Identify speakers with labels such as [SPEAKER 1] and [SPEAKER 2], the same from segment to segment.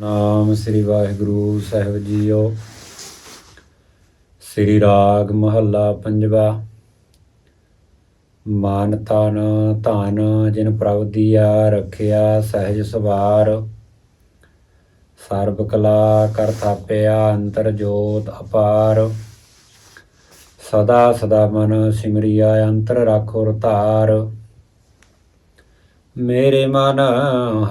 [SPEAKER 1] ਨਾਮ ਸ੍ਰੀ ਵਾਹਿਗੁਰੂ ਸਾਹਿਬ ਜੀਓ। ਸ੍ਰੀ ਰਾਗ ਮਹੱਲਾ ਪੰਜਵਾ। ਮਾਨ ਤਨ ਧਨ ਜਿਨ ਪ੍ਰਭ ਦੀਆ ਰੱਖਿਆ ਸਹਿਜ ਸਵਾਰ। ਸਰਬ ਕਲਾ ਕਰ ਥਾਪਿਆ ਅੰਤਰ ਜੋਤ ਅਪਾਰ। ਸਦਾ ਸਦਾ ਮਨ ਸਿਮਰਿਆ ਅੰਤਰ ਰਾਖੋ ਧਾਰ। ਮੇਰੇ ਮਨ,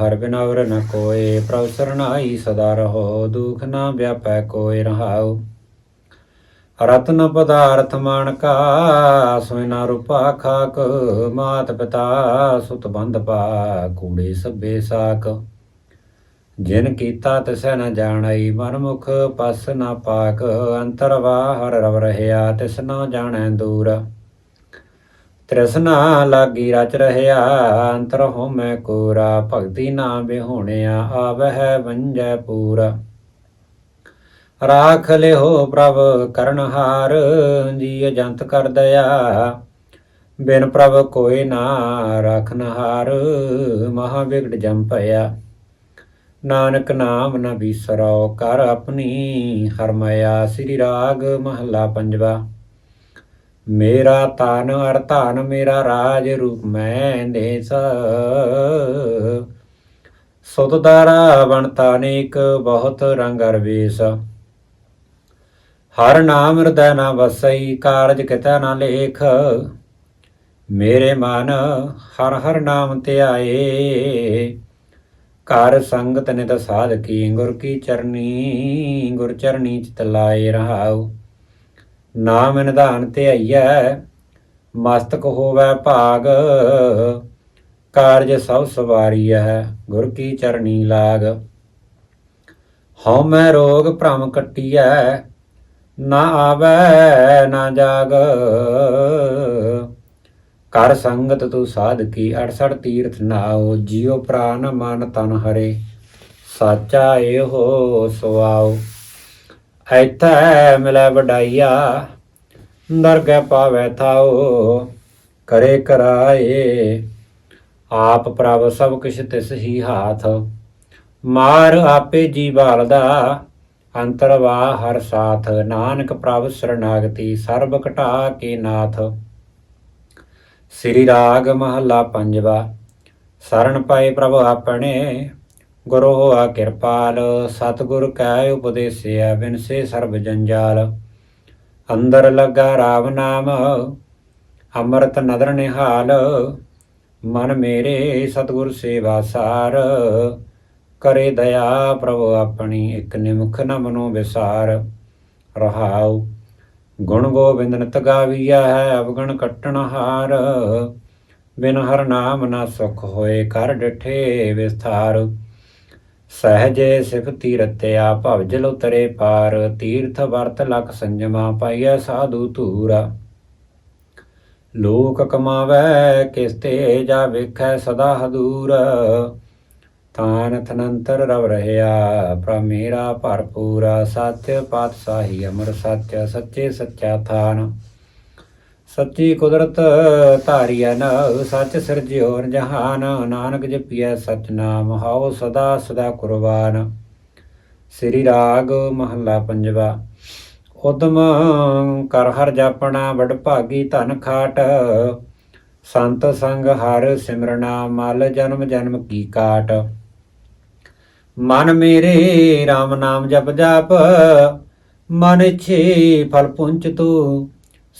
[SPEAKER 1] ਹਰ ਬਿਨਵਰ ਨ ਕੋਏ, ਪ੍ਰਭ ਸਰਣਾਈ ਸਦਾ ਰਹੋ, ਦੁਖ ਨਾ ਵਿਆਪੈ ਕੋਇ ਰਹਾਉ। ਰਤਨ ਪਦਾਰਥ ਮਾਨਕਾ ਸੋਇਨਾ ਰੂਪਾ ਖਾਕ, ਮਾਤ ਪਿਤਾ ਸੁਤ ਬੰਧ ਪਾ, ਕੂੜੇ ਸਭੇ ਸਾਕ। ਜਿਨ ਕੀਤਾ ਤਿਸੈ ਨ ਜਾਣਈ ਮਨ ਮੁਖ ਪਸ ਨ ਪਾਕ, ਅੰਤਰ ਹਰ ਰਵ ਰਹਿਆ, ਤਿਸ ਨ ਜਾਣੈ ਦੂਰ। ਤ੍ਰਿਸ਼ਨਾ ਲਾਗੀ ਰਚ ਰਹਿਆ, ਅੰਤਰ ਹੋਮੈ ਕੋਰਾ, ਭਗਤੀ ਨਾ ਬਿਹੋਣਿਆ ਆਵਹਿ ਵੰਜੈ ਪੂਰਾ। ਰਾਖ ਲਿਓ ਪ੍ਰਭ ਕਰਨਹਾਰ ਜੀ ਜੰਤ ਕਰ ਦਇਆ। ਬਿਨ ਪ੍ਰਭ ਕੋਈ ਨਾ ਰਖਨਹਾਰ ਮਹਾ ਵਿਗੜ ਜਮ ਭਇਆ। ਨਾਨਕ ਨਾਮ ਨ ਬਿਸਰੋ, ਕਰ ਆਪਣੀ ਹਰਮਇਆ, ਸ੍ਰੀ ਰਾਗ ਮਹੱਲਾ ਪੰਜਵਾ। ਮੇਰਾ ਤਨ ਅਰ ਧਨ ਮੇਰਾ ਰਾਜ ਰੂਪ ਮੈਂ ਦੇਸ। ਸੁਤ ਦਾਰਾ ਬਣਤਾ ਅਨੇਕ ਬਹੁਤ ਰੰਗ ਅਰਵੇਸ ਹਰ ਨਾਮ ਹਿਰਦੈ ਨਾ ਵਸਈ, ਕਾਰਜ ਕਿਤੈ ਨਾ ਲੇਖ। ਮੇਰੇ ਮਨ ਹਰ ਹਰ ਨਾਮ ਤੇ ਆਏ। ਘਰ ਸੰਗਤ ਨੇ ਨਿਤ ਸਾਧਕੀ ਗੁਰ ਕੀ ਚਰਨੀ, ਗੁਰ ਚਰਨੀ ਚਿਤ ਲਾਏ ਰਹਾਉ। ਨਾਮ ਨਿਧਾਨ ਧਿਆਈਐ ਮਸਤਕ ਹੋਵੈ ਭਾਗ, ਕਾਰਜ ਸਭ ਸਵਾਰੀ ਹੈ ਗੁਰ ਕੀ ਚਰਣੀ ਲਾਗ। ਹਉ ਮੈਂ ਰੋਗ ਭ੍ਰਮ ਕੱਟੀਐ, ਨਾ ਆਵੈ, ਨਾ ਜਾਗ। ਕਰ ਸੰਗਤ ਤੂੰ ਸਾਧਕੀ 68 ਤੀਰਥ ਨਾਉ ਜਿਉ ਪ੍ਰਾਨ ਮਨ ਤਨ ਹਰੇ, ਸਾਚਾ ਇਹੋ ਸੁਆਉ ਐਥੈ ਮਿਲੈ ਵਡਾਈਆ ਨਰਗੈ ਪਾਵੈ ਥਾਉ, ਕਰੇ ਕਰਾਏ। ਆਪ ਪ੍ਰਭ ਸਭ ਕਿਛ ਤਿਸ ਹੀ ਹਾਥ, ਮਾਰ ਆਪੇ ਜੀ ਬਾਲਦਾ। ਅੰਤਰਵਾ ਹਰ ਸਾਥ, ਨਾਨਕ ਪ੍ਰਭ ਸਰਨਾਗਤੀ, ਸਰਬ ਘਟਾ ਕੇ ਨਾਥ। ਸ੍ਰੀ ਰਾਗ ਮਹੱਲਾ ਪੰਜਵਾ ਸਰਣ ਪਾਏ ਪ੍ਰਭ ਆਪਣੇ। ਗੁਰੂ ਹੋਆ ਕਿਰਪਾਲ, ਸਤਿਗੁਰ ਕੈ ਉਪਦੇਸਿਆ ਬਿਨਸੇ ਸਰਬ ਜੰਜਾਲ। ਅੰਦਰ ਲੱਗਾ ਰਾਮ ਨਾਮ, ਅੰਮ੍ਰਿਤ ਨਦਰ ਨਿਹਾਲ। ਮਨ ਮੇਰੇ ਸਤਿਗੁਰ ਸੇਵਾ ਸਾਰ, ਕਰੇ ਦਇਆ ਪ੍ਰਭ ਆਪਣੀ ਇਕ ਨਿਮਖ ਨ ਮਨੋ ਵਿਸਾਰ। ਰਹਾਉ, ਗੁਣ ਗੋਬਿੰਦ ਨਿਤ ਗਾਵੀਆ ਹੈ ਅਵਗਣ ਕਟਣ ਹਾਰ। ਬਿਨ ਹਰ ਨਾਮ ਨਾ ਸੁਖ ਹੋਏ, ਕਰ ਡਠੇ ਵਿਸਥਾਰ। ਸਹਜੇ ਸਿਫਤੀ ਰਤਿਆ ਭਵ ਜਲ ਉਤਰੇ ਪਾਰ, ਤੀਰਥ ਵਰਤ ਲਖ ਸੰਜਮਾ ਪਾਈਐ ਸਾਧੂ ਧੂਰਾ। ਲੋਕ ਕਮਾਵੈ ਕਿਸ ਤੇ ਜਾ ਵੇਖੈ ਸਦਾ ਹਦੂਰ। ਤਾਨ ਥਨੰਤਰ ਰਵ ਰਹਿਆ, ਪ੍ਰਭ ਮੇਰਾ ਭਰਪੂਰਾ। ਸਤਿ ਪਾਤਸ਼ਾਹੀ ਅਮਰ ਸੱਚ, ਸੱਚੇ ਸੱਚਾ ਥਾਨ। ਸੱਚੀ ਕੁਦਰਤ ਧਾਰੀਐ ਨ, ਸੱਚ ਸਿਰਜਿਓ ਜਹਾਨ, ਨਾਨਕ ਜਪੀਐ ਸਚ ਨਾਮ ਹਾਉ ਸਦਾ ਸਦਾ ਕੁਰਬਾਨ। ਸ੍ਰੀ ਰਾਗ ਮਹੱਲਾ ਪੰਜਵਾ, ਉਦਮ ਕਰ ਹਰ ਜਾਪਣਾ, ਵਡ ਭਾਗੀ ਧਨ ਖਾਟ। ਸੰਤ ਸੰਗ ਹਰ ਸਿਮਰਨਾ, ਮਲ ਜਨਮ ਜਨਮ ਕੀ ਕਾਟ। ਮਨ ਮੇਰੇ RAM ਨਾਮ ਜਪ ਜਾਪ, ਮਨ ਛੇ ਫਲ ਪੁੰਚ ਤੂੰ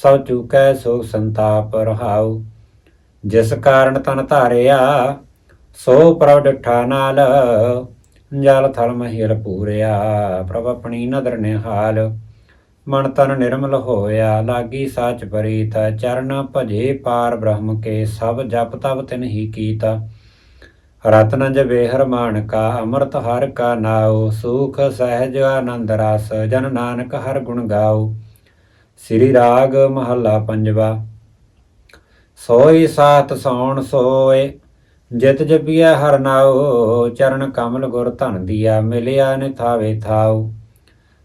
[SPEAKER 1] ਸਭ ਚੁਕੈ ਸੋ ਸੰਤਾਪ ਰਹਾਉ। ਜਿਸ ਕਾਰਨ ਤਨ ਧਾਰਿਆ, ਸੋ ਪ੍ਰਭ ਡਠਾ ਨਾਲ। ਜਲ ਥਲ ਮਹਿਲ ਪੂਰਿਆ, ਪ੍ਰਭ ਆਪਣੀ ਨਦਰ ਨਿਹਾਲ। ਮਨ ਤਨ ਨਿਰਮਲ ਹੋਇਆ, ਲਾਗੀ ਸਾਚ ਪਰੀਤ। ਚਰਨ ਭਜੇ ਪਾਰ ਬ੍ਰਹਮ ਕੇ, ਸਭ ਜਪ ਤਪ ਤਿਨ ਹੀ ਕੀਤਾ। ਰਤਨ ਜਵੇ ਹਰ ਮਾਨਕਾ, ਅੰਮ੍ਰਿਤ ਹਰ ਕਾ ਨਾਉ। ਸੁਖ ਸਹਿਜ ਆਨੰਦ ਰਸ, ਜਨ ਨਾਨਕ ਹਰ ਗੁਣ ਗਾਓ ਸ੍ਰੀ ਰਾਗ ਮਹੱਲਾ ਪੰਜਵਾ। ਸੋਈ ਸਾਤ ਸੌਣ ਸੋਏ, ਜਿਤ ਜਪੀਐ ਹਰ ਨਾਉ, ਚਰਨ ਕਮਲ ਗੁਰ ਧਨ ਦੀਆ, ਮਿਲਿਆ ਨਿਥਾਵੇ ਥਾਉ।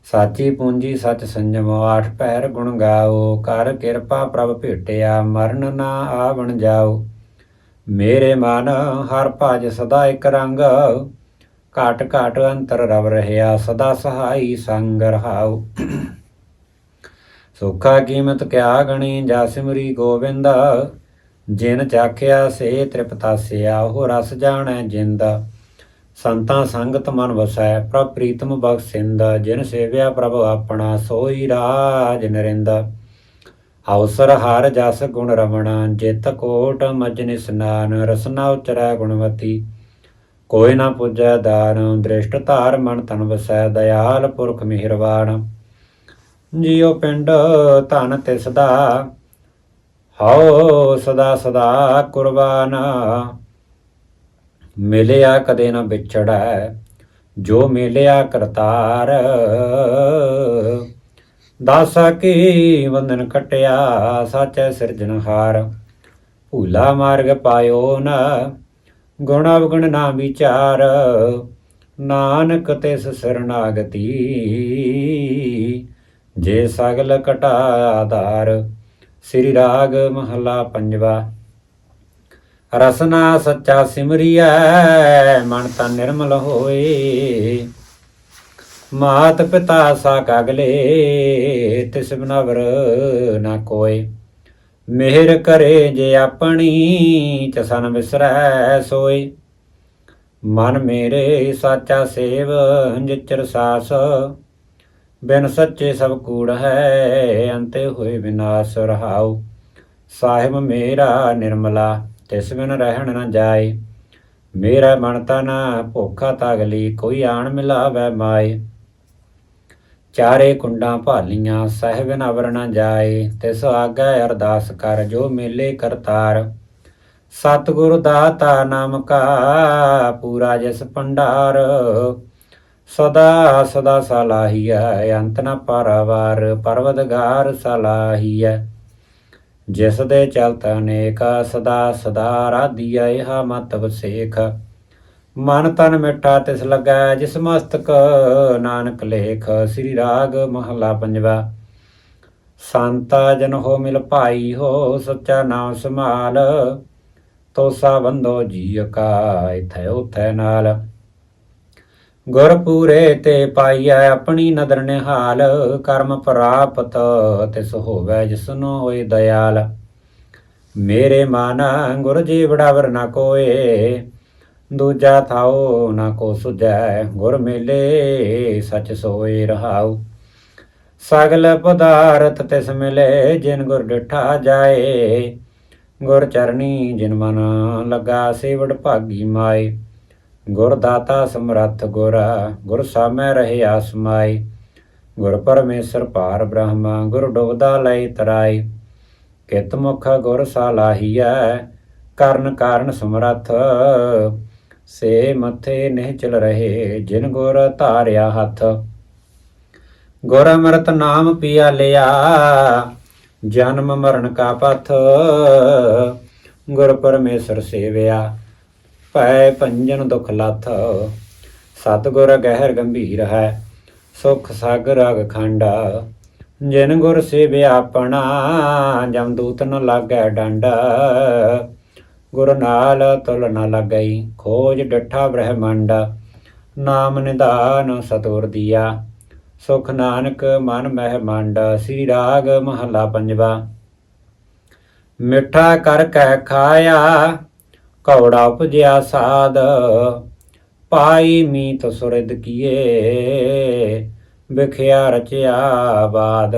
[SPEAKER 1] ਸਾਚੀ ਪੂੰਜੀ ਸਚ ਸੰਜਮ, ਆਠ ਪਹਿਰ ਗੁਣ ਗਾਓ। ਕਰ ਕਿਰਪਾ ਪ੍ਰਭ ਭੇਟਿਆ, ਮਰਨ ਨਾ ਆਵਣ ਜਾਓ। ਮੇਰੇ ਮਨ ਹਰ ਭਜ ਸਦਾ ਇਕ ਰੰਗ, ਘਾਟ ਘਾਟ ਅੰਤਰ ਰਵ ਰਹਿਆ, ਸਦਾ ਸਹਾਈ ਸੰਗ ਰਹਾਉ। ਸੁਖਾ ਕੀਮਤ ਕਿਆ ਗਣੀ, ਜਾ ਸਿਮਰੀ ਗੋਬਿੰਦ ਜਿਨ ਚਾਖਿਆ, ਸੇ ਤ੍ਰਿਪਤਾਸਿਆ ਉਹ ਰਸ ਜਾਣੈ ਜਿੰਦ। ਸੰਤਾਂ ਸੰਗਤ ਮਨ ਵਸੈ, ਪ੍ਰਭ ਪ੍ਰੀਤਮ ਬਖਸ਼ਿੰਦ ਜਿਨ ਸੇਵਿਆ ਪ੍ਰਭ ਆਪਣਾ, ਸੋਈ ਰਾਜ ਨਰਿੰਦ। ਅਵਸਰ ਹਰ ਜਸ ਗੁਣ ਰਮਣਾ ਜਿਤ ਕੋਟ ਮਜਨ ਸਨਾਨ ਰਸਨਾ ਉਚਰੈ ਗੁਣਵਤੀ। ਕੋਈ ਨਾ ਪੁੱਜੈ ਦਾਨ, ਦ੍ਰਿਸ਼ਟ ਧਾਰ ਮਨ ਤਨ ਵਸੈ, ਦਇਆਲ ਪੁਰਖ ਮਿਹਰਬਾਨ ਜਿਉ ਪਿੰਡ ਧਨ ਤਿਸ ਦਾ ਹਉ ਸਦਾ ਸਦਾ ਕੁਰਬਾਨ। ਮਿਲਿਆ ਕਦੇ ਨਾ ਵਿਛੜੈ, ਜੋ ਮਿਲਿਆ ਕਰਤਾਰ। ਦਾਸਾ ਕੀ ਵੰਦਨ ਕਟਿਆ, ਸਾਚੈ ਸਿਰਜਣਹਾਰ ਭੂਲਾ ਮਾਰਗ ਪਾਇਓ ਨਾ, ਗੁਣ ਅਵਗੁਣ ਨਾ ਵਿਚਾਰ। ਨਾਨਕ ਤਿਸ ਸਰਨਾਗਤੀ ਜੇ ਸਗਲ ਘਟਾ ਆਧਾਰ, ਸ੍ਰੀ ਰਾਗ ਮਹਲਾ ਪੰਜਵਾ। ਰਸਨਾ ਸੱਚਾ ਸਿਮਰਿਐ, ਮਨ ਤਾਂ ਨਿਰਮਲ ਹੋਏ। ਮਾਤ ਪਿਤਾ ਸਾ ਕਗਲੇ ਤਿਸ ਬਨਵਰ ਨਾ ਕੋਏ। ਮਿਹਰ ਕਰੇ ਜੇ ਆਪਣੀ, ਚਸਨ ਵਿਸਰੈ ਸੋਏ। ਮਨ ਮੇਰੇ ਸਾਚਾ ਸੇਵ, ਜਿਚਰ ਸਾਸ ਬਿਨ ਸੱਚੇ ਸਭ ਕੂੜ ਹੈ, ਅੰਤੇ ਹੋਏ ਵਿਨਾਸ਼ ਰਹਾਉ। ਸਾਹਿਬ ਮੇਰਾ ਨਿਰਮਲਾ, ਤਿਸ ਬਿਨ ਰਹਿਣ ਨ ਜਾਏ। ਮੇਰਾ ਮਨ ਤਨ ਭੁੱਖਾ ਤਗਲੀ ਕੋਈ ਆਣ ਮਿਲਾਵੇ ਮਾਏ। ਚਾਰੇ ਕੁੰਡਾਂ ਭਾਲੀਆਂ, ਸਹਿਬ ਨਵਰ ਨ ਜਾਏ। ਤਿਸ ਆਗੈ ਅਰਦਾਸ ਕਰ, ਜੋ ਮੇਲੇ ਕਰਤਾਰ। ਸਤਿਗੁਰ ਦਾਤਾ ਨਾਮ ਕਾ, ਪੂਰਾ ਜਿਸ ਭੰਡਾਰ। ਸਦਾ ਸਦਾ ਸਲਾਹੀਐ, ਅੰਤ ਨ ਪਾਰਾਵਾਰ ਪਰਵਦਗਾਰ ਸਲਾਹੀਐ। ਜਿਸ ਦੇ ਚਲਤ ਅਨੇਕ ਸਦਾ ਸਦਾ ਰਾਧੀਐ, ਇਹ ਮਤ ਵਸੇਖ ਮਨ ਤਨ ਮਿੱਠਾ ਤਿਸ ਲੱਗੈ, ਜਿਸ ਮਸਤਕ ਨਾਨਕ ਲੇਖ, ਸ੍ਰੀ ਰਾਗ ਮਹਲਾ ਪੰਜਵਾ। ਸੰਤਾ ਜਨ ਹੋ ਮਿਲ ਭਾਈ, ਹੋ ਸੱਚਾ ਨਾਮ ਸੰਭਾਲ। ਤੋਸਾ ਬੰਦੋ ਜੀ ਕਾ, ਇਥੈ ਉਥੈ ਨਾਲ। ਗੁਰਪੂਰੇ ਤੇ ਪਾਈਐ ਆਪਣੀ ਨਦਰ ਨਿਹਾਲ, ਕਰਮ ਪ੍ਰਾਪਤ ਤਿਸ ਹੋਵੇ ਜਿਸਨੋ ਹੋਏ ਦਇਆਲ। ਮੇਰੇ ਮਨ ਗੁਰ ਜੀ ਵਡਾਵਰ ਨਾ ਕੋਏ, ਦੂਜਾ ਥਾਓ ਨਾ ਕੋ ਸੁਜੈ ਗੁਰ ਮਿਲੇ ਸਚ ਸੋਏ ਰਹਾਉ। ਸਗਲ ਪਦਾਰਥ ਤਿਸ ਮਿਲੇ, ਜਿਨ ਗੁਰ ਡਿਠਾ ਜਾਏ, ਗੁਰ ਚਰਣੀ ਜਿਨ ਮਨ ਲਗਾ, ਸੇਵੜ ਭਾਗੀ ਮਾਏ। ਗੁਰ ਦਾਤਾ ਸਮਰੱਥ ਗੁਰ ਗੁਰ ਸਾਮੈ ਰਹੇ ਆਸਮਾਈ। ਗੁਰ ਪਰਮੇਸ਼ਰ ਭਾਰ ਬ੍ਰਹਮਾ, ਗੁਰ ਡੁਬਦਾ ਲਈ ਤਰਾਈ। ਕਿਤ ਮੁਖ ਗੁਰ ਸਾਲਾਹੀਐ ਕਰਨ ਕਾਰਨ ਸਮਰੱਥ। ਸੇ ਮੱਥੇ ਨਹੀਂ ਚਲ ਰਹੇ, ਜਿਨ ਗੁਰ ਧਾਰਿਆ ਹੱਥ। ਗੁਰ ਅੰਮ੍ਰਿਤ ਨਾਮ ਪੀਆ ਲਿਆ, ਜਨਮ ਮਰਨ ਕਾ ਪਥ। ਗੁਰ ਪਰਮੇਸ਼ਰ ਸੇਵਿਆ ਭੈ ਪੰਜਨ ਦੁਖ ਲਾਥ, ਸਤਿਗੁਰ ਗਹਿਰ ਗੰਭੀਰ ਹੈ, ਸੁਖ ਸਾਗਰ ਅਗ ਖੰਡਾ। ਜਿਨ ਗੁਰ ਸੇਵਿਆ ਆਪਣਾ ਜਮਦੂਤ ਨ ਲਾਗੈ ਡੰਡਾ। ਗੁਰ ਨਾਲ ਤੁਲ ਨ ਲੱਗਈ ਖੋਜ ਡਠਾ ਬ੍ਰਹਮੰਡ। ਨਾਮ ਨਿਦਾਨ ਸਤੁਰ ਦੀਆ, ਸੁਖ ਨਾਨਕ ਮਨ ਮਹਿ ਮੰਡ। ਸ੍ਰੀ ਰਾਗ ਮਹਲਾ ਪੰਜਵਾ, ਮਿੱਠਾ ਕਰ ਕੈ ਖਾਇਆ ਕੌੜਾ ਉਪਜਿਆ ਸਾਧ, ਪਾਈ ਮੀਤ ਸੁਰਦ ਕੀਏ, ਵਿਖਿਆ ਰਚਿਆ ਬਾਦ।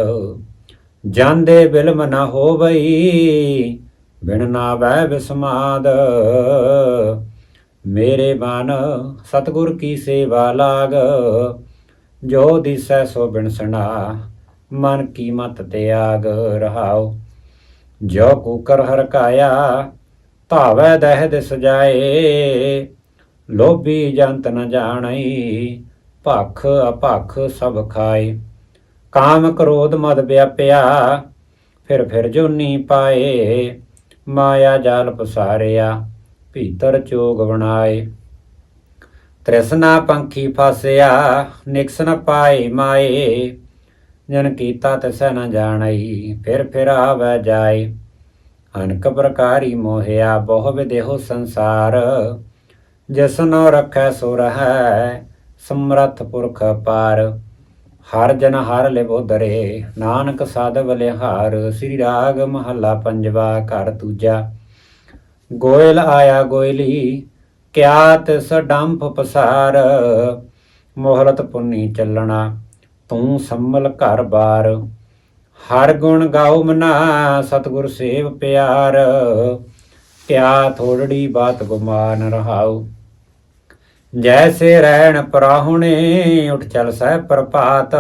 [SPEAKER 1] ਜਾਂਦੇ ਬਿਲਮ ਨਾ ਹੋਵਈ, ਬਿਨ ਨਾ ਵੈ ਵਿਸਮਾਦ ਮੇਰੇ ਮਨ ਸਤਗੁਰ ਕੀ ਸੇਵਾ ਲਾਗ, ਜੋ ਦਿਸੈ ਸੋ ਬਿਨ ਸਣਾ, ਮਨ ਕੀ ਮਤ ਤਿਆਗ ਰਹਾਉ। ਜੋ ਕੂਕਰ ਹਰਕਾਇਆ ਧਾਵੈ ਦਹਿ ਦਿਸ ਜਾਏ। ਲੋਭੀ ਜੰਤ ਨ ਜਾਣਈ, ਭਖ ਅਭਖ ਸਭ ਖਾਏ। ਕਾਮ ਕ੍ਰੋਧ ਮਦ ਵਿਆਪਿਆ, ਫਿਰ ਫਿਰ ਜੋਨੀ ਪਾਏ। ਮਾਇਆ ਜਾਲ ਪਸਾਰਿਆ, ਭੀਤਰ ਚੋਗ ਬਣਾਏ। ਤ੍ਰਿਸ਼ਨਾ ਪੰਖੀ ਫਸਿਆ, ਨਿਕਸ ਨ ਪਾਏ ਮਾਏ। ਜਨ ਕੀਤਾ ਤਿਸੈ ਨ ਜਾਣਈ, ਫਿਰ ਫਿਰ ਆਵੈ ਜਾਏ। ਅਨਕ ਪ੍ਰਕਾਰੀ ਮੋਹਿਆ ਬਹੁ ਵਿਦੇਹੋ ਸੰਸਾਰ। ਜਿਸਨੋ ਰੱਖੈ ਸੋ ਰਹੈ, ਸਮਰਥ ਪੁਰਖ ਪਾਰ। ਹਰ ਜਨ ਹਰ ਲਿਵੋ ਦਰੇ ਨਾਨਕ ਸਾਧਵ ਲਿਹਾਰ। ਸ੍ਰੀ ਰਾਗ ਮਹੱਲਾ ਪੰਜਵਾ, ਘਰ ਦੂਜਾ। ਗੋਇਲ ਆਇਆ ਗੋਇਲੀ ਕਿਆ ਤਿਸ ਡੰਫ ਪਸਾਰ। ਮੋਹਲਤ ਪੁੰਨੀ ਚੱਲਣਾ, ਤੂੰ ਸੰਮਲ ਘਰ ਬਾਰ। ਹਰ ਗੁਣ ਗਾਉ ਮਨਾ, ਸਤਿਗੁਰ ਸੇਵ ਪਿਆਰ। ਕਿਆ ਥੋੜੜੀ ਬਾਤ ਗੁਮਾਨ ਰਹਾਉ। ਜੈਸੇ ਰਹਿਣ ਪਰਾਹੁਣੇ, ਉਠ ਚਲ ਸਹਿ ਪ੍ਰਪਾਤ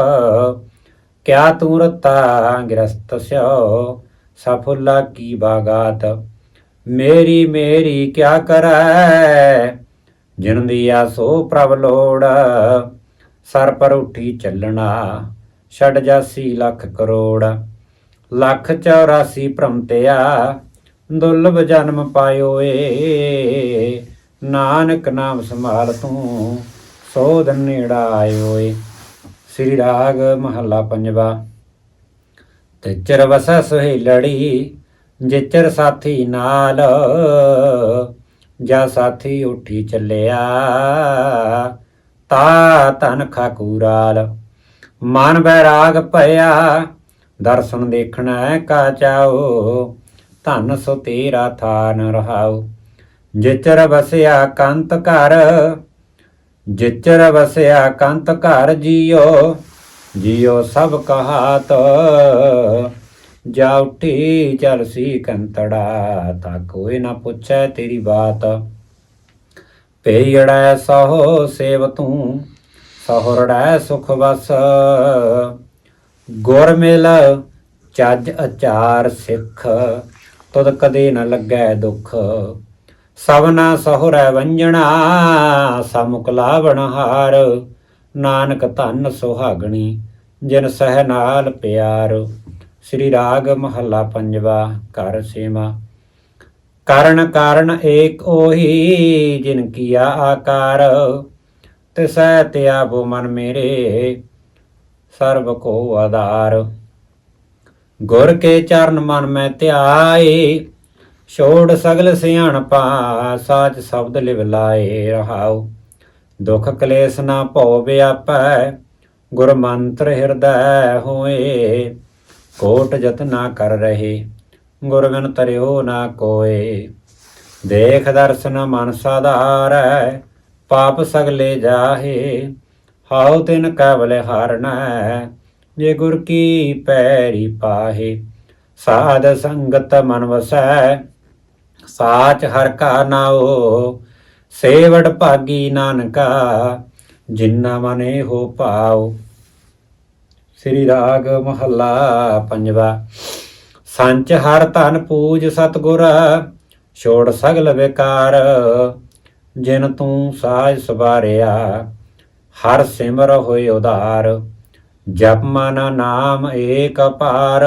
[SPEAKER 1] ਕਿਆ ਤੂੰ ਰਤਾ ਗ੍ਰਸਤ ਸਿਓ ਸਫੁਲਾ ਕੀ ਬਾਗਾਤ। ਮੇਰੀ ਮੇਰੀ ਕਿਆ ਕਰੈ ਜਿਨ ਦੀਆ ਸੋ ਪ੍ਰਭ ਲੋੜ। ਸਰ ਪਰ ਉਠੀ ਚੱਲਣਾ ਛੜ ਜਾਸੀ ਲੱਖ ਕਰੋੜ। ਲੱਖ 84 ਭ੍ਰਮਤਿਆ ਦੁਰਲਭ ਜਨਮ ਪਾਇਓ ਏ। ਨਾਨਕ ਨਾਮ ਸੰਭਾਲ ਤੂੰ, ਸੋਧ ਨੇੜਾ ਆਇਓ ਏ। ਸ੍ਰੀ ਰਾਗ ਮਹੱਲਾ ਪੰਜਵਾ। ਤੇ ਚਰ ਵਸੈ ਸੁਹੇਲੜੀ ਜਿਚਰ ਸਾਥੀ ਨਾਲ, ਜਾ ਸਾਥੀ ਉਠੀ ਚੱਲਿਆ, ਤਾ ਤਨ ਖਾਕੂਰਾਲ ਮਨ ਬੈਰਾਗ ਭਇਆ, ਦਰਸ਼ਨ ਦੇਖਣਾ ਕਾ ਚਾਓ ਧਨ ਸੋ ਤੇਰਾ ਥਾਨ ਰਹਾਉ। ਜਿਚਰ ਵਸਿਆ ਕੰਤ ਘਰ, ਜਿਚਰ ਵਸਿਆ ਕੰਤ ਘਰ ਜੀਓ ਜੀਓ ਸਭ ਕਹਾਤ। ਜਾ ਉਠੀ ਚਲ ਸੀ ਕੰਤੜਾ, ਤਾ ਕੋਈ ਨਾ ਪੁੱਛੈ ਤੇਰੀ ਬਾਤ। ਪੇੜੈ ਸਹੋ ਸੇਵ ਤੂੰ ਸਹੁਰੜੈ ਸੁਖ ਵਸ। ਗੁਰ ਮਿਲ ਚੱਜ ਅਚਾਰ ਸਿੱਖ, ਤੁਧ ਕਦੇ ਨਾ ਲੱਗੈ ਦੁੱਖ। ਸਭਨਾ ਸਹੁਰੈ ਵੰਜਣਾ, ਸਮੁਖ ਲਾਵਣ ਹਾਰ। ਨਾਨਕ ਧਨ ਸੁਹਾਗਣੀ, ਜਿਨ ਸਹਿ ਨਾਲ ਪਿਆਰ। ਸ੍ਰੀ ਰਾਗ ਮਹੱਲਾ ਪੰਜਵਾ, ਕਰ ਸੇਵਾ। ਕਰਨ ਕਾਰਨ ਏਕ ਉਹੀ, ਜਿਨ ਕੀਆ ਆਕਾਰ। ਤਿਸੈ ਤਿਆਬੋ ਮਨ ਮੇਰੇ, ਸਰਬ ਕੋ ਆਧਾਰ। ਗੁਰ ਕੇ ਚਰਨ ਮਨ ਮੈਂ ਧਿਆਏ, ਛੋੜ ਸਗਲ ਸਿਆਣਪਾ ਸਾਚ ਸ਼ਬਦ ਲਿਵ ਲਾਏ ਰਹਾਉ। ਦੁਖ ਕਲੇਸ਼ ਨਾ ਭਉ ਵਿਆਪੈ ਗੁਰ ਮੰਤਰ ਹਿਰਦੈ ਹੋਏ। ਕੋਟ ਜਤਨਾ ਕਰ ਰਹੇ ਗੁਰ ਬਿਨ ਤਰਿਓ ਨਾ ਕੋਏ। ਦੇਖ ਦਰਸ਼ਨ ਮਨ ਸਾਧਾਰੈ ਪਾਪ ਸਗਲੇ ਜਾਹੇ, ਹਾਉ ਤਿਨ ਕਵਲ ਹਰਣੈ ਜੇ ਗੁਰ ਕੀ ਪੈਰੀ ਪਾਹੇ। ਸਾਧ ਸੰਗਤ ਮਨ ਵਸੈ, ਸਾਚ ਹਰ ਕਾ ਨਾਉ, ਸੇਵੜ ਭਾਗੀ ਨਾਨਕਾ, ਜਿਨ੍ਹਾਂ ਮਨੇ ਹੋ ਪਾਉ। ਸ੍ਰੀ ਰਾਗ ਮਹੱਲਾ ਪੰਜਵਾ, ਸੰਚ ਹਰ ਧਨ ਪੂਜ ਸਤਗੁਰ, ਛੋੜ ਸਗਲ ਵਿਕਾਰ ਜਿਨ ਤੂੰ ਸਾਜ ਸਵਾਰਿਆ, ਹਰ ਸਿਮਰ ਹੋਏ ਉਧਾਰ। ਜਪ ਮਨ ਨਾਮ ਏਕ ਅਪਾਰ,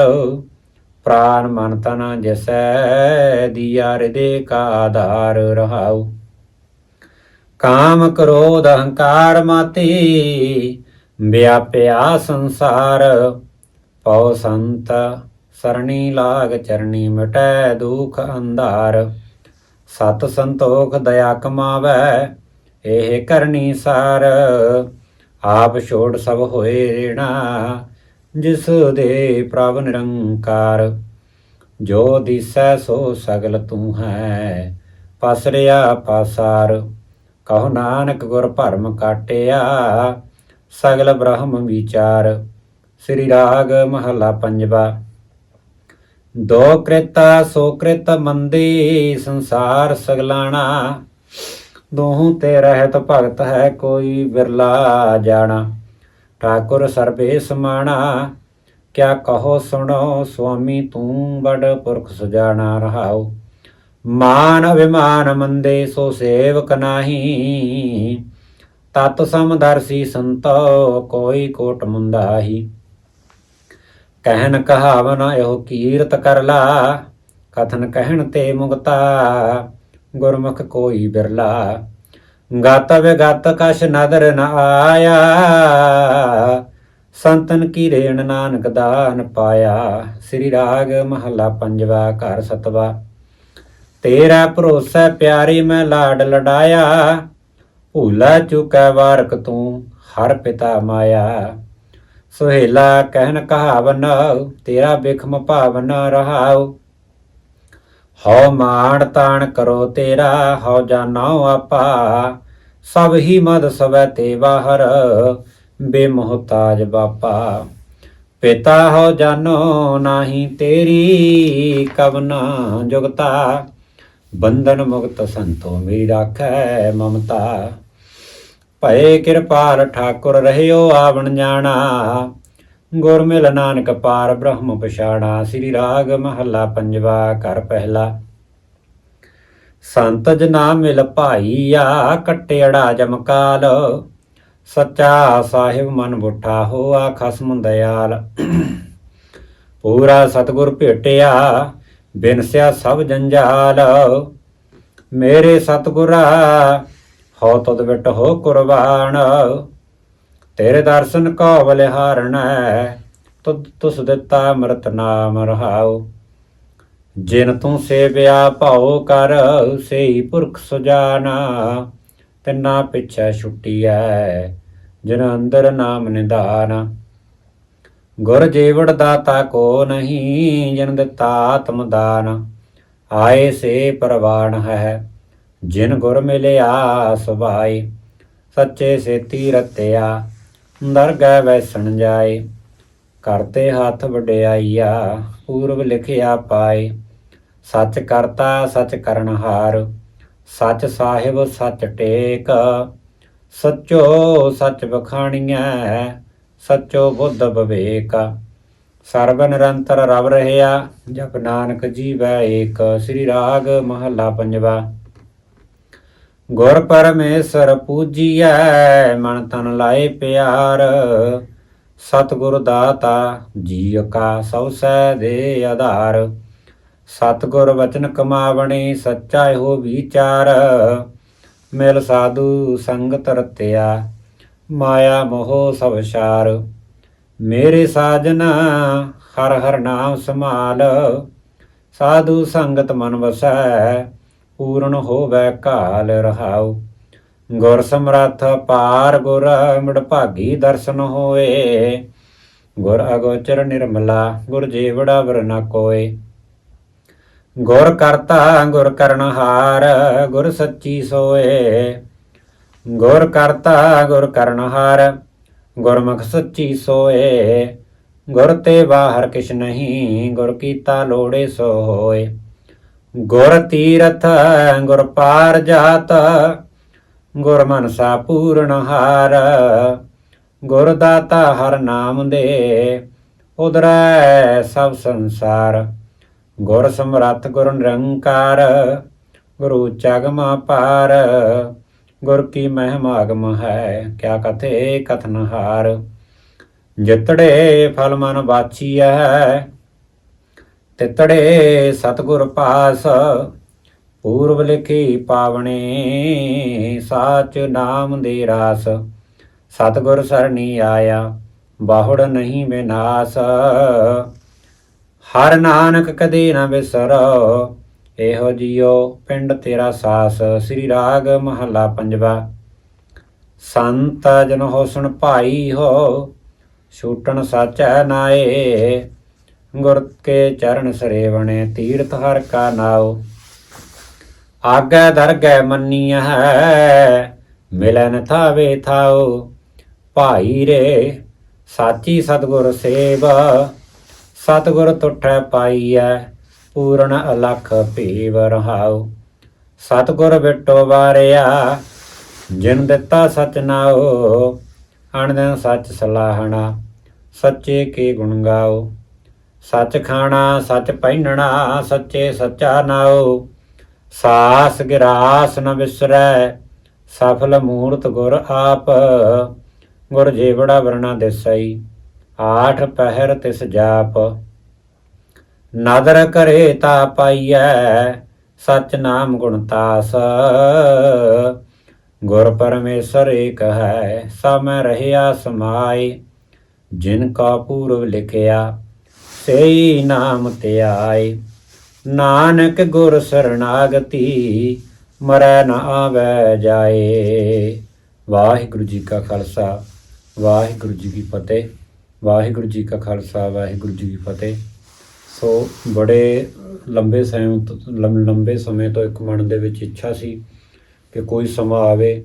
[SPEAKER 1] ਪ੍ਰਾਨ ਮਨ ਤਨ ਜਸੈ, ਦੀਆ ਹਿਰਦੇ ਕਾ ਆਧਾਰ ਰਹਾਉ। ਕਾਮ ਕ੍ਰੋਧ ਅਹੰਕਾਰ ਮਾਤੀ, ਵਿਆਪਿਆ ਸੰਸਾਰ। ਪਉ ਸੰਤ ਸਰਣੀ ਲਾਗ ਚਰਣੀ ਮਿਟੈ ਦੁਖ ਅੰਧਾਰ। ਸਤ ਸੰਤੋਖ ਦਇਆ ਕਮਾਵੈ, ਇਹ ਕਰਨੀ ਸਾਰ। ਆਪ ਛੋੜ ਸਭ ਹੋਏ ਰੇਣਾ, ਜਿਸ ਦੇ ਪ੍ਰਭ ਨਿਰੰਕਾਰ। ਜੋ ਦਿਸੈ ਸੋ ਸਗਲ ਤੂੰ ਹੈ ਪਸਰਿਆ ਪਾਸਾਰ। ਕਹੋ ਨਾਨਕ ਗੁਰ ਭਰਮ ਕਾਟਿਆ, ਸਗਲ ਬ੍ਰਹਮ ਵਿਚਾਰ। ਸ੍ਰੀ ਰਾਗ ਮਹੱਲਾ ਪੰਜਵਾ। ਦੋ ਕ੍ਰਿਤਾ, ਸੋ ਕ੍ਰਿਤ ਮੰਦੀ ਸੰਸਾਰ ਸਗਲਾਣਾ। ਦੋਹੂ ਤੇ ਰਹਿਤ ਭਗਤ ਹੈ ਕੋਈ ਬਿਰਲਾ ਜਾਣਾ। ਠਾਕੁਰ ਸਰਬੇ ਸਮਾਣਾ, ਕਿਆ ਕਹੋ ਸੁਣੋ ਸੁਆਮੀ ਤੂੰ ਬੜ ਪੁਰਖ ਸੁਜਾਣਾ ਰਹਾਓ ਮਾਨ ਅਭਿਮਾਨ ਮੰਦੇ ਸੋ ਸੇਵਕ ਨਾਹੀ। ਤਤ ਸਮਦਰਸੀ ਸੰਤੋ ਕੋਈ ਕੋਟ ਮੁੰਦਾਹੀ। ਕਹਿਣ ਕਹਾਵਨ ਇਹੋ ਕੀਰਤ ਕਰ ਲਾ, ਕਥਨ ਕਹਿਣ ਤੇ ਮੁਗਤਾ ਗੁਰਮੁਖ ਕੋਈ ਬਿਰਲਾ। ਗਤ ਵਿਗਤ ਕਛ ਨਦਰ ਨ ਆਇਆ, ਸੰਤਨ ਕੀ ਰੇਣ ਨਾਨਕ ਦਾਨ ਪਾਇਆ। ਸ੍ਰੀ ਰਾਗ ਮਹੱਲਾ ਪੰਜਵਾ, ਘਰ ਸਤਵਾ। ਤੇਰਾ ਭਰੋਸਾ ਪਿਆਰੀ ਮੈਂ ਲਾਡ ਲੜਾਇਆ, ਭੂਲਾ ਚੁਕੈ ਵਾਰਕ ਤੂੰ, ਹਰ ਪਿਤਾ ਮਾਇਆ। ਸੁਹੇਲਾ ਕਹਿਨ ਕਹਾਵਨ, ਤੇਰਾ ਬਿਖਮ ਭਾਵਨ ਰਹਾਉ। ਹਉ ਮਾਣ ਤਾਣ ਕਰੋ ਤੇਰਾ, ਹਉ ਜਾਣੋ ਆਪਾ। ਸਭ ਹੀ ਮਦ ਸਵੈ ਤੇ ਬਾਹਰ ਬੇਮੋਹਤਾਜ ਬਾਪਾ। ਪਿਤਾ ਹੋ ਜਾਨੋ ਨਾਹੀ ਤੇਰੀ ਕਵਨਾ ਜੁਗਤਾ। ਬੰਧਨ ਮੁਕਤ ਸੰਤੋ ਮੇਰੀ ਰਾਖੈ ਮਮਤਾ। ਭਏ ਕਿਰਪਾਲ ਠਾਕੁਰ ਰਹਿਓ ਆਵਣ ਜਾਣਾ ਗੁਰ ਮਿਲ ਨਾਨਕ ਪਾਰ ਬ੍ਰਹਮ ਪਛਾਣਾ, ਸ੍ਰੀ ਰਾਗ ਮਹੱਲਾ ਪੰਜਵਾ, ਘਰ ਪਹਿਲਾ। ਸੰਤ ਜਨਾ ਮਿਲ ਭਾਈਆ ਕਟਿੜਾ ਜਮਕਾਲ ਸੱਚਾ ਸਾਹਿਬ ਮਨ ਬੁੱਠਾ ਹੋਆ ਖਸਮ ਦਇਆਲ ਪੂਰਾ ਸਤਗੁਰ ਭੇਟਿਆ, ਬਿਨਸਿਆ ਸਭ ਜੰਜਾਲ। ਮੇਰੇ ਸਤਗੁਰਾ ਹੋ ਤਦ ਵਿਟ ਹੋ ਕੁਰਬਾਨ। ਤੇਰੇ ਦਰਸ਼ਨ ਕੋ ਬਲਿਹਾਰਣਾ ਤੁਧ ਤੁਸ ਦਿੱਤਾ ਅੰਮ੍ਰਿਤ ਨਾਮ ਰਹਾਉ। ਜਿਨ ਤੂੰ ਸੇਵਿਆ ਭਾਉ ਕਰ, ਸੇਈ ਪੁਰਖ ਸੁਜਾਨਾ, ਤਿੰਨਾ ਪਿਛੈ ਛੁੱਟੀਐ, ਜਿਨ ਅੰਦਰ ਨਾਮ ਨਿਧਾਨ ਗੁਰ ਜੀਵੜ ਦਾਤਾ ਕੋ ਨਹੀਂ, ਜਿਨ ਦਿੱਤਾ ਆਤਮ ਦਾਨ, ਆਏ ਸੇ ਪ੍ਰਵਾਨ ਹੈ। ਜਿਨ ਗੁਰ ਮਿਲਿਆ ਸੁਭਾਈ, ਸੱਚੇ ਸੇਤੀ ਰਤਿਆ, ਦਰਗਹਿ ਵੈਸਣ ਜਾਏ, ਕਰਤੇ ਹੱਥ ਵਡਿਆਈਆ, ਪੂਰਬ ਲਿਖਿਆ ਪਾਏ, ਸੱਚ ਕਰਤਾ ਸੱਚ ਕਰਨਹਾਰ ਸੱਚ ਸਾਹਿਬ ਸੱਚ ਟੇਕ, ਸੱਚੋ ਸੱਚ ਬਖਾਣੀਐ ਸੱਚੋ ਬੁੱਧ ਵਿਵੇਕ ਸਰਬ ਨਿਰੰਤਰ ਰਵ ਰਹਿਆ, ਜਪ ਨਾਨਕ ਜੀਵੈ ਏਕ, ਸ੍ਰੀ ਰਾਗ ਮਹੱਲਾ ਪੰਜਵਾ। ਗੁਰ ਪਰਮੇਸ਼ਰ ਪੂਜੀਐ, ਮਨ ਤਨ ਲਾਏ ਪਿਆਰ। ਸਤਿਗੁਰ ਦਾਤਾ ਜੀਵ ਕਾ ਸਭ ਸਹਿ ਦੇ ਆਧਾਰ। ਸਤਿਗੁਰ ਵਚਨ ਕਮਾਵਣੇ ਸੱਚਾ ਹੋ ਵਿਚਾਰ। ਮਿਲ ਸਾਧੂ ਸੰਗਤ ਰਤਿਆ, ਮਾਇਆ ਮੋਹ ਸਭ ਸਾਰ ਮੇਰੇ ਸਾਜਨਾ ਹਰ ਹਰ ਨਾਮ ਸਮਾਲ ਸਾਧੂ ਸੰਗਤ ਮਨ ਵਸੈ ਪੂਰਨ ਹੋਵੇ ਕਾਲ ਰਹਾਉ। ਗੁਰ ਸਮਰੱਥ ਪਾਰ ਗੁਰ ਮਿੜ ਭਾਗੀ ਦਰਸ਼ਨ ਹੋਏ। ਗੁਰ ਅਗੋਚਰ ਨਿਰਮਲਾ, ਗੁਰ ਜੀਵੜਾ ਵਰ ਕੋਏ। ਗੁਰ ਕਰਤਾ, ਗੁਰ ਕਰਨਹਾਰ ਗੁਰ ਸੱਚੀ ਸੋਏ। ਗੁਰ ਕਰਤਾ, ਗੁਰ ਕਰਨਹਾਰ ਗੁਰਮੁਖ ਸੱਚੀ ਸੋਏ। ਗੁਰ ਤੇ ਬਾਹਰ ਕਿਛ ਨਹੀਂ, ਗੁਰ ਕੀਤਾ ਲੋੜੇ ਸੋ ਹੋਏ ਗੁਰ ਤੀਰਥ ਗੁਰ ਪਾਰ ਜਾਤ ਗੁਰ ਮਨਸਾ ਪੂਰਨ ਹਾਰ। ਗੁਰ ਦਾਤਾ ਹਰ ਨਾਮ ਦੇ, ਉਦਰੈ ਸਭ ਸੰਸਾਰ। ਗੁਰ ਸਮਰੱਥ, ਗੁਰ ਨਿਰੰਕਾਰ, ਗੁਰੂ ਚਗਮਾ ਪਾਰ ਗੁਰ ਕੀ ਮਹਿਮਾ ਅਗਮ ਹੈ, ਕਿਆ ਕਥੇ ਕਥਨਹਾਰ ਜਿਤੜੇ ਫਲ ਮਨ ਬਾਚੀਐ ਤਿਤੜੇ ਸਤਗੁਰ ਪਾਸ ਪੂਰਬ ਲਿਖੀ ਪਾਵਣੇ ਸਾਚ ਨਾਮ ਦੇ ਰਾਸ। ਸਤਗੁਰ ਸਰਣੀ ਆਇਆ, ਬਾਹੁੜ ਨਹੀਂ ਵਿਨਾਸ਼। ਹਰ ਨਾਨਕ ਕਦੇ ਨਾ ਵਿਸਰੋ, ਇਹੋ ਜਿਉ ਪਿੰਡ ਤੇਰਾ ਸਾਸ। ਸ੍ਰੀ ਰਾਗ ਮਹੱਲਾ ਪੰਜਵਾ, ਸੰਤ ਜਨ ਹੋਸਣ ਭਾਈ ਹੋ, ਛੂਟਣ ਸਾਚੈ ਨਾਏ। ਗੁਰ ਕੇ ਚਰਨ ਸਰੇਵਣੇ ਤੀਰਥ ਹਰ ਕਾ ਨਾਉ। ਆਗੈ ਦਰਗਹਿ ਮੰਨੀਐ, ਮਿਲਨ ਥਾਵੇ ਥਾਉ। ਭਾਈ ਰੇ, ਸਾਚੀ ਸਤਗੁਰ ਸੇਵ, ਸਤਗੁਰ ਤੁਠੈ ਪਾਈਐ, ਪੂਰਨ ਅਲਖ ਭੀਵ ਰਹਾਉ। ਸਤਗੁਰ ਬਿਟੋ ਵਾਰਿਆ, ਜਿਨ ਦਿੱਤਾ ਸਚ ਨਾਉ, ਅਣਦਨ ਸੱਚ ਸਲਾਹਣਾ, ਸੱਚੇ ਕੇ ਗੁਣ ਗਾਓ ਸੱਚ ਖਾਣਾ, ਸੱਚ ਪਹਿਨਣਾ, ਸੱਚੇ ਸੱਚਾ ਨਾਉ। ਸਾਸ ਗਿਰਾਸ ਨ ਵਿਸਰੈ ਸਫਲ ਮੂਰਤ ਗੁਰ ਆਪ। ਗੁਰ ਜੀਵੜਾ ਵਰਣਾ ਦਿਸਈ, ਆਠ ਪਹਿਰ ਤਿਸ ਜਾਪ। ਨਦਰ ਕਰੇ ਤਾ ਪਾਈਐ, ਸਚ ਨਾਮ ਗੁਣਤਾਸ ਗੁਰ ਪਰਮੇਸ਼ਰ ਏਕ ਹੈ, ਸਮੈ ਰਹਿਆ ਸਮਾਈ ਜਿਨ ਕਾ ਪੂਰਵ ਲਿਖਿਆ ਸਈ ਨਾਮ ਧਿਆਏ ਨਾਨਕ ਗੁਰ ਸਰਣਾਗਤੀ ਮਰੈ ਨ ਆਵੈ ਜਾਏ। ਵਾਹਿਗੁਰੂ ਜੀ ਕਾ ਖਾਲਸਾ, ਵਾਹਿਗੁਰੂ ਜੀ ਕੀ ਫਤਿਹ, ਵਾਹਿਗੁਰੂ ਜੀ ਕਾ ਖਾਲਸਾ, ਵਾਹਿਗੁਰੂ ਜੀ ਕੀ ਫਤਿਹ। ਸੋ ਬੜੇ ਲੰਬੇ ਸਮੇਂ ਤੋਂ ਲੰ- ਲੰਬੇ ਸਮੇਂ ਤੋਂ ਇੱਕ ਮਨ ਦੇ ਵਿੱਚ ਇੱਛਾ ਸੀ ਕਿ ਕੋਈ ਸਮਾਂ ਆਵੇ।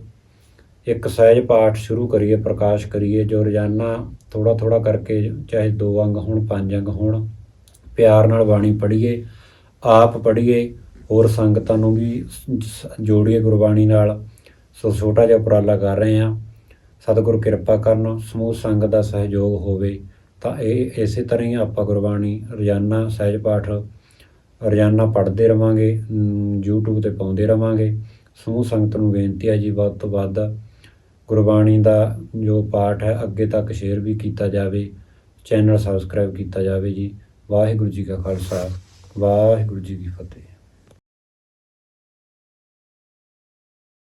[SPEAKER 1] ਇੱਕ ਸਹਿਜ ਪਾਠ ਸ਼ੁਰੂ ਕਰੀਏ ਪ੍ਰਕਾਸ਼ ਕਰੀਏ ਜੋ ਰੋਜ਼ਾਨਾ ਥੋੜਾ ਥੋੜਾ ਕਰਕੇ ਚਾਹੇ ਦੋ ਅੰਗ ਹੋਣ ਪੰਜ ਅੰਗ ਹੋਣ ਪਿਆਰ ਨਾਲ ਬਾਣੀ ਪੜ੍ਹੀਏ ਆਪ ਪੜ੍ਹੀਏ ਹੋਰ ਸੰਗਤਾਂ ਨੂੰ ਵੀ ਜੋੜੀਏ ਗੁਰਬਾਣੀ ਨਾਲ। ਸੋ ਛੋਟਾ ਜਿਹਾ ਉਪਰਾਲਾ ਕਰ ਰਹੇ ਹਾਂ। ਸਤਿਗੁਰ ਕਿਰਪਾ ਕਰਨ ਸਮੂਹ ਸੰਗਤ ਦਾ ਸਹਿਯੋਗ ਹੋਵੇ। ਤਾਂ ਇਹ ਇਸੇ ਤਰ੍ਹਾਂ ਹੀ ਆਪਾਂ ਗੁਰਬਾਣੀ ਰੋਜ਼ਾਨਾ ਸਹਿਜ ਪਾਠ ਰੋਜ਼ਾਨਾ ਪੜ੍ਹਦੇ ਰਵਾਂਗੇ ਅਮ, YouTube ਤੇ ਪਾਉਂਦੇ ਰਵਾਂਗੇ। ਸਮੂਹ ਸੰਗਤ ਨੂੰ ਬੇਨਤੀ ਹੈ ਜੀ ਵੱਧ ਤੋਂ ਵੱਧ ਗੁਰਬਾਣੀ ਦਾ ਜੋ ਪਾਠ ਹੈ, ਅੱਗੇ ਤੱਕ ਸ਼ੇਅਰ ਵੀ ਕੀਤਾ ਜਾਵੇ ਚੈਨਲ ਸਬਸਕ੍ਰਾਈਬ ਕੀਤਾ ਜਾਵੇ ਜੀ। ਵਾਹਿਗੁਰੂ ਜੀ ਕਾ ਖਾਲਸਾ, ਵਾਹਿਗੁਰੂ ਜੀ ਕੀ ਫਤਿਹ।